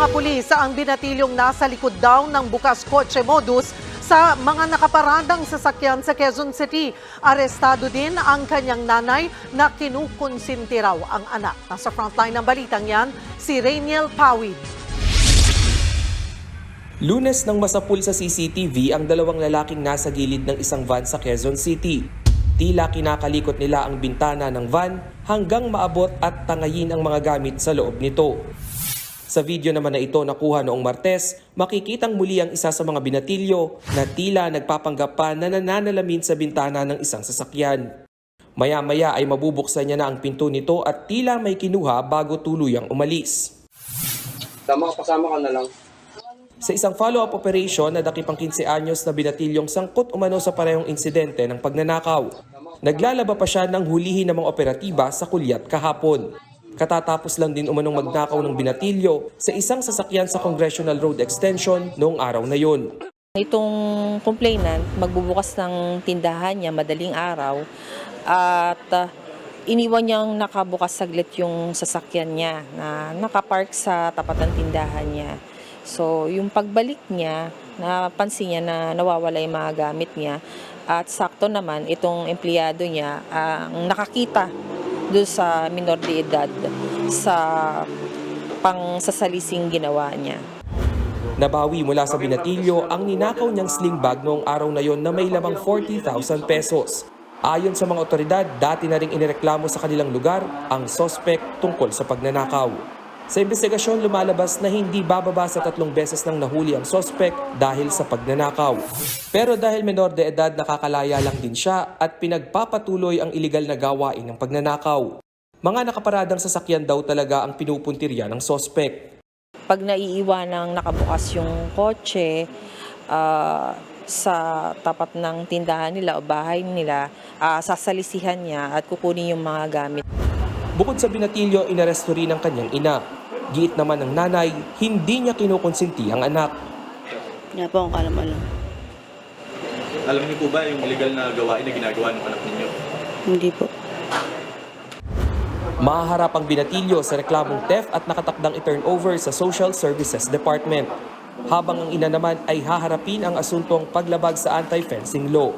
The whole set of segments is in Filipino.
mga pulis ang binatilyong nasa likod daw ng bukas kotse modus sa mga nakaparadang sasakyan sa Quezon City. Arestado din ang kanyang nanay na kinukonsinti raw ang anak. Nasa frontline ng balitang yan, si Rainiel Pawid. Lunes nang masapul sa CCTV ang dalawang lalaking nasa gilid ng isang van sa Quezon City. Tila kinakalikot nila ang bintana ng van hanggang maabot at tangayin ang mga gamit sa loob nito. Sa video naman na ito nakuha noong Martes, makikitang muli ang isa sa mga binatilyo na tila nagpapanggap pa na nananalamin sa bintana ng isang sasakyan. Maya-maya ay mabubuksan niya na ang pinto nito at tila may kinuha bago tuluyang umalis. Tama, pasama ka na lang. Sa isang follow-up operation na dakipang 15 anyos na binatilyong sangkot umano sa parehong insidente ng pagnanakaw. Naglalaba pa siya ng hulihin ng mga operatiba sa kulyat kahapon. Katatapos lang din umanong magnakaw ng binatilyo sa isang sasakyan sa Congressional Road Extension noong araw na yun. Itong complainant, magbubukas ng tindahan niya madaling araw at uh, iniwan niyang nakabukas saglit yung sasakyan niya na nakapark sa tapat ng tindahan niya. So, yung pagbalik niya, napansin niya na nawawala yung mga gamit niya at sakto naman itong empleyado niya ang nakakita doon sa minor de edad sa pangsasalising ginawa niya. Nabawi mula sa binatilyo ang ninakaw niyang sling bag noong araw na yon na may lamang 40,000 pesos. Ayon sa mga otoridad, dati na ring inireklamo sa kanilang lugar ang sospek tungkol sa pagnanakaw. Sa investigasyon, lumalabas na hindi bababa sa tatlong beses nang nahuli ang sospek dahil sa pagnanakaw. Pero dahil menor de edad, nakakalaya lang din siya at pinagpapatuloy ang iligal na gawain ng pagnanakaw. Mga nakaparadang sasakyan daw talaga ang pinupuntirya ng sospek. pag naiiwanang nakabukas yung kotse ah, sa tapat ng tindahan nila o bahay nila, ah, sasalisihan niya at kukunin yung mga gamit. Bukod sa binatilyo, inaresto rin ang kanyang ina. Giit naman ng nanay, hindi niya kinukonsinti ang anak. Wala po akong kalam-alam. Alam niyo po ba yung illegal na gawain na ginagawa ng anak ninyo? Hindi po. Mahaharap ang binatilyo sa reklamong theft at nakatakdang i-turnover sa Social Services Department. Habang ang ina naman ay haharapin ang asuntong paglabag sa anti-fencing law.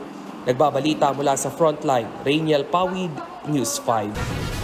Nagbabalita mula sa Frontline, Rainiel Pawid, News 5.